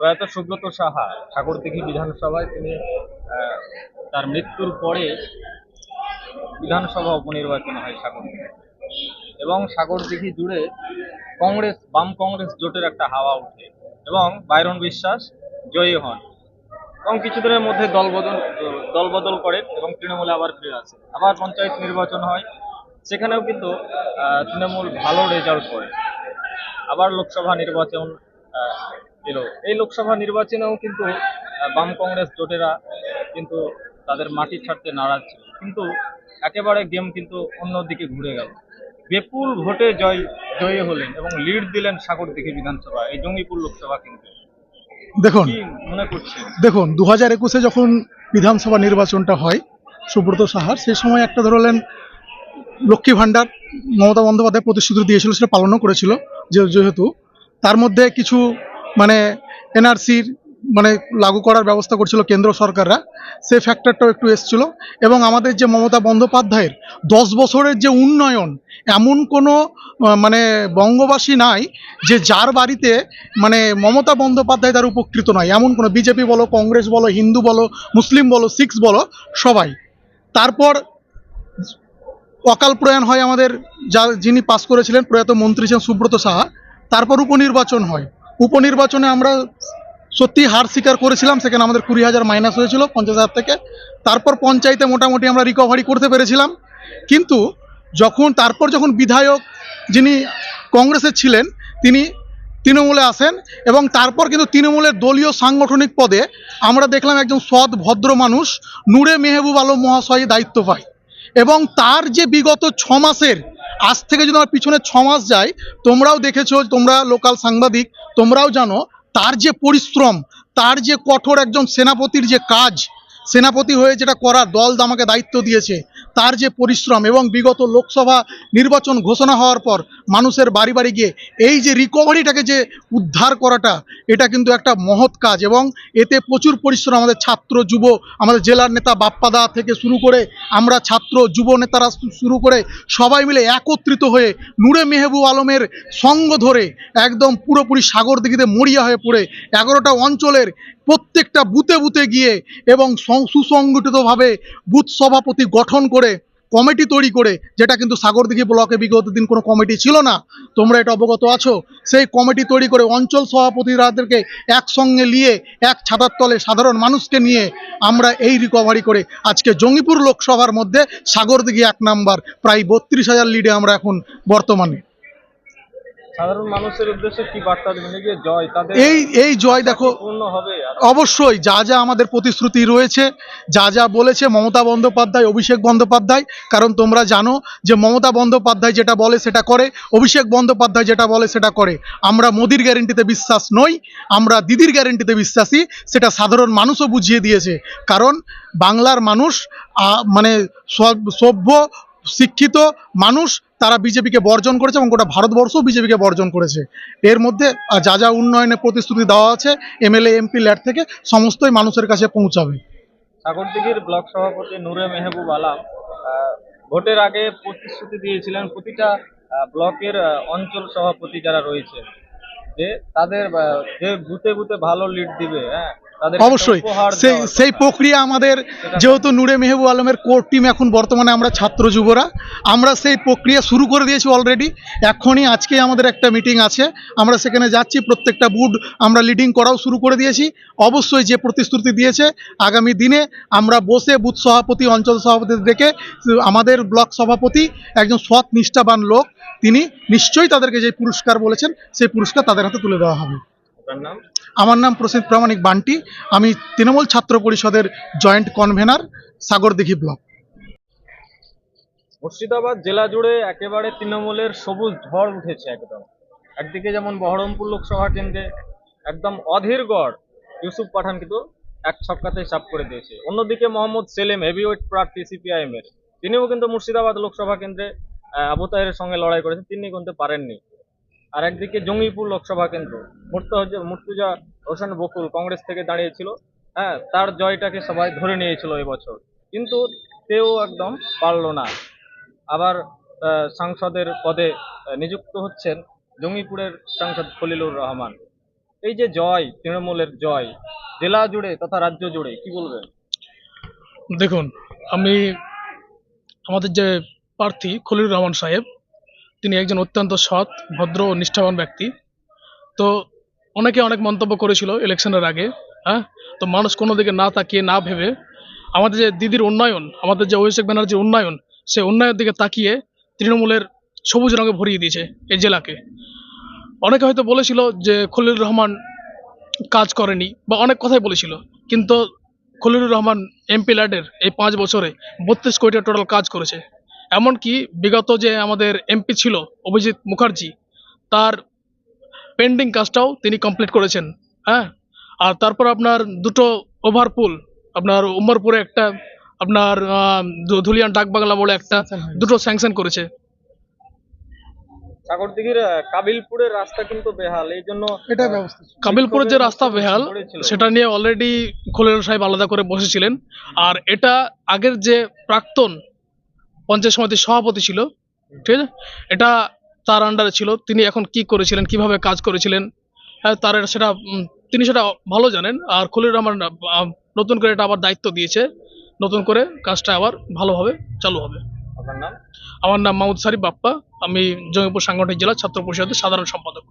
প্রয়াত সুব্রত সাহা ঠাকুরদিঘি বিধানসভায় তিনি তার মৃত্যুর পরে বিধানসভা উপনির্বাচন হয় সাগরদিঘি এবং সাগরদিঘি জুড়ে কংগ্রেস, বাম কংগ্রেস জোটের একটা হাওয়া ওঠে এবং বাইরন বিশ্বাস জয়ী হন। এবং কিছুদিনের মধ্যে দলবদল দলবদল করেন এবং তৃণমূলে আবার ফিরে আসে আবার পঞ্চায়েত নির্বাচন হয়, সেখানেও কিন্তু তৃণমূল ভালো রেজাল্ট করে। আবার লোকসভা নির্বাচন এলো এই লোকসভা নির্বাচনেও কিন্তু বাম কংগ্রেস জোটেরা কিন্তু তাদের মাটি ছাড়তে নারাজ ছিল। কিন্তু একেবারে গেম কিন্তু অন্যদিকে ঘুরে গেল। বিপুল ভোটে জয় জয়ী হলেন এবং লিড দিলেন সাগরদিঘি বিধানসভা এই জঙ্গিপুর লোকসভা কেন্দ্রে। দেখুন মনে করছেন? দেখুন দু হাজার একুশে যখন বিধানসভা নির্বাচনটা হয় সুব্রত সাহার সেই সময় একটা ধরলেন লক্ষ্মী ভাণ্ডার মমতা বন্দ্যোপাধ্যায় প্রতিশ্রুতি দিয়েছিল সেটা পালনও করেছিল যে যেহেতু। তার মধ্যে কিছু মানে এনআরসির মানে লাগু করার ব্যবস্থা করছিল কেন্দ্র সরকাররা, সে ফ্যাক্টরটাও একটু এসছিল। এবং আমাদের যে মমতা বন্দ্যোপাধ্যায়ের দশ বছরের যে উন্নয়ন, এমন কোনো মানে বঙ্গবাসী নাই যে যার বাড়িতে মানে মমতা বন্দ্যোপাধ্যায় তার উপকৃত নয়। এমন কোনো বিজেপি বলো, কংগ্রেস বলো, হিন্দু বলো, মুসলিম বলো শিখস বলো, সবাই। তারপর অকাল প্রয়াণ হয় আমাদের, যা যিনি পাস করেছিলেন, প্রয়াত মন্ত্রী ছিলেন সুব্রত সাহা। তারপর উপনির্বাচন হয়। উপনির্বাচনে আমরা সত্যি হার স্বীকার করেছিলাম, সেখানে আমাদের কুড়ি হাজার মাইনাস হয়েছিল, পঞ্চাশ হাজার থেকে। তারপর পঞ্চায়েতে মোটামুটি আমরা রিকভারি করতে পেরেছিলাম। কিন্তু যখন, তারপর যখন বিধায়ক যিনি কংগ্রেসের ছিলেন, তিনি তৃণমূলে আসেন, এবং তারপর কিন্তু তৃণমূলের দলীয় সাংগঠনিক পদে আমরা দেখলাম একজন সৎ, ভদ্র মানুষ, নূরে মেহবুব আলম মহাশয় দায়িত্ব পায়। এবং তার যে বিগত ছ মাসের আজ থেকে যদি আমার পিছনে ছ মাস যায়, তোমরাও দেখেছ, তোমরা লোকাল সাংবাদিক, তোমরাও জানো, তার যে পরিশ্রম, তার যে কঠোর একজন সেনাপতির যে কাজ, সেনাপতি হয়ে যেটা করার দল আমাকে দায়িত্ব দিয়েছে। তার যে পরিশ্রম এবং বিগত লোকসভা নির্বাচন ঘোষণা হওয়ার পর মানুষের বাড়ি বাড়ি গিয়ে এই যে রিকভারিটাকে যে উদ্ধার করাটা, এটা কিন্তু একটা মহৎ কাজ এবং এতে প্রচুর পরিশ্রম আমাদের ছাত্র, যুব, আমাদের জেলার নেতা বাপ্পাদা থেকে শুরু করে আমরা ছাত্র, যুব নেতারা শুরু করে সবাই মিলে একত্রিত হয়ে নূরে মেহবুব আলমের সঙ্গ ধরে একদম পুরোপুরি সাগর দিঘিতে মরিয়া হয়ে পড়ে এগারোটা অঞ্চলের প্রত্যেকটা বুথে বুথে গিয়ে এবং সুসংগঠিতভাবে বুথ সভাপতি গঠন করে কমিটি তৈরি করে, যেটা কিন্তু সাগরদিঘি ব্লকে বিগত দিন কোনো কমিটি ছিল না। তোমরা এটা অবগত আছো? সেই কমিটি তৈরি করে অঞ্চল সভাপতিরাদেরকে একসঙ্গে নিয়ে, এক ছাতার তলে সাধারণ মানুষকে নিয়ে আমরা এই রিকভারি করে, আজকে জঙ্গিপুর লোকসভার মধ্যে সাগরদিঘি এক নাম্বার প্রায় বত্রিশ হাজার লিডে আমরা এখন বর্তমানে। সাধারণ মানুষের উদ্দেশ্যে কি বার্তা দেবেন? এই যে জয় তাদের এই এই জয় দেখো পূর্ণ হবে অবশ্যই যা যা আমাদের প্রতিশ্রুতি রয়েছে যা যা বলেছে মমতা বন্দ্যোপাধ্যায় অভিষেক বন্দ্যোপাধ্যায় কারণ তোমরা জানো যে মমতা বন্দ্যোপাধ্যায় যেটা বলে সেটা করে অভিষেক বন্দ্যোপাধ্যায় যেটা বলে সেটা করে। আমরা মোদির গ্যারেন্টিতে বিশ্বাস নই আমরা দিদির গ্যারেন্টিতে বিশ্বাসী সেটা সাধারণ মানুষও বুঝিয়ে দিয়েছে। কারণ বাংলার মানুষ মানে সব- সভ্য শিক্ষিত মানুষ তারা বিজেপিকে বর্জন করেছে এবং গোটা ভারতবর্ষও বিজেপিকে বর্জন করেছে। এর মধ্যে যা যা উন্নয়নের প্রতিশ্রুতি দেওয়া আছে, এমএলএ, এমপি, ল্যাট থেকে সমস্তই মানুষের কাছে পৌঁছাবে। সাগরদিঘির ব্লক সভাপতি নূরে মেহবুব আলম ভোটের আগে প্রতিশ্রুতি দিয়েছিলেন প্রতিটা ব্লকের অঞ্চল সভাপতি যারা রয়েছে। যে তাদের যে বুথে বুথে ভালো লিড দিবে হ্যাঁ? অবশ্যই। সেই সেই। প্রক্রিয়া আমাদের যেহেতু নূরে মেহবুব আলমের কোর টিম এখন বর্তমানে আমরা ছাত্র যুবরা আমরা সেই প্রক্রিয়া শুরু করে দিয়েছি অলরেডি এখনই আজকে আমাদের একটা মিটিং আছে। আমরা সেখানে যাচ্ছি প্রত্যেকটা বুথ আমরা লিডিং করাও শুরু করে দিয়েছি। অবশ্যই যে প্রতিশ্রুতি দিয়েছে আগামী দিনে আমরা বসে বুথ সভাপতি অঞ্চল সভাপতি ডেকে আমাদের ব্লক সভাপতি একজন সৎ নিষ্ঠাবান লোক তিনি নিশ্চয়ই তাদেরকে যে পুরস্কার বলেছেন সেই পুরস্কার তাদের হাতে তুলে দেওয়া হবে। আমার নাম প্রসিদ্ধ প্রামাণিক বান্টি। আমি তৃণমূল ছাত্র পরিষদের joint convener Sagardighi block. Murshidabad জেলা জুড়ে একেবারে তৃণমূলের সবুজ ঝড় উঠেছে একদম। একদিকে যেমন বহরমপুর লোকসভা কেন্দ্রে একদম অধীর গড় ইউসুফ পাঠান কিন্তু এক ছক্কাতে চাপ করে দিয়েছে। অন্যদিকে মোহাম্মদ সেলেম হেভিওয়েট প্রার্থী সিপিআইএম এর তিনিও কিন্তু মুর্শিদাবাদ লোকসভা কেন্দ্রে আবু সঙ্গে লড়াই করেছেন। তিনি কিন্তু পারেননি। আর একদিকে জঙ্গিপুর লোকসভা কেন্দ্র। মুর্তজা হোসেন বকুল কংগ্রেস থেকে দাঁড়িয়েছিল। হ্যাঁ তার জয়টাকে সবাই ধরে নিয়েছিল এবছর কিন্তু তেও একদম পারল না। আবার সাংসদের পদে নিযুক্ত হচ্ছেন জঙ্গিপুরের সাংসদ খলিলুর রহমান। এই যে জয়, তৃণমূলের জয়, জেলা জুড়ে তথা রাজ্য জুড়ে, কি বলবেন? দেখুন, আমি আমাদের যে প্রার্থী খলিলুর রহমান সাহেব তিনি একজন অত্যন্ত সৎ, ভদ্র ও নিষ্ঠাবান ব্যক্তি। তো অনেকে অনেক মন্তব্য করেছিল ইলেকশনের আগে হ্যাঁ? তো মানুষ কোনো দিকে না তাকিয়ে না ভেবে আমাদের যে দিদির উন্নয়ন, আমাদের যে অভিষেক ব্যানার্জির উন্নয়ন, সে উন্নয়নের দিকে তাকিয়ে তৃণমূলের সবুজ রঙে ভরিয়ে দিয়েছে এই জেলাকে। অনেকে হয়তো বলেছিল যে খলিলুর রহমান কাজ করেনি বা অনেক কথাই বলেছিল, কিন্তু খলিলুর রহমান এমপি ল্যাডের এই পাঁচ বছরে বত্রিশ কোটি টোটাল কাজ করেছে। এমনকি বিগত যে আমাদের এমপি ছিল অভিজিৎ মুখার্জি তার পেন্ডিং কাজটাও তিনি কমপ্লিট করেছেন হ্যাঁ? আর তারপর আপনার দুটো ওভারপুল আপনার উমরপুরে একটা আপনার ধুলিয়ান ডাকবাংলা বলে একটা দুটো স্যাংশন করেছে। সাগরদিঘির কাবিলপুরের রাস্তা কিন্তু বেহাল এই জন্য এটা ব্যবস্থা কাবিলপুরের যে রাস্তা বেহাল সেটা নিয়ে অলরেডি খলিল সাহেব আলাদা করে বসেছিলেন। আর এটা আগের যে প্রাক্তন পঞ্চায়েত সমিতির সভাপতি ছিল ঠিক আছে? এটা তার আন্ডারে ছিল। তিনি এখন কি করেছিলেন কীভাবে কাজ করেছিলেন হ্যাঁ তার সেটা তিনি সেটা ভালো জানেন। আর খলিল রহমান নতুন করে এটা আবার দায়িত্ব দিয়েছে। নতুন করে কাজটা আবার ভালোভাবে চালু হবে। আমার নাম মাহমুদ সারিফ বাপ্পা। আমি জঙ্গিপুর সাংগঠনিক জেলা ছাত্র পরিষদের সাধারণ সম্পাদক।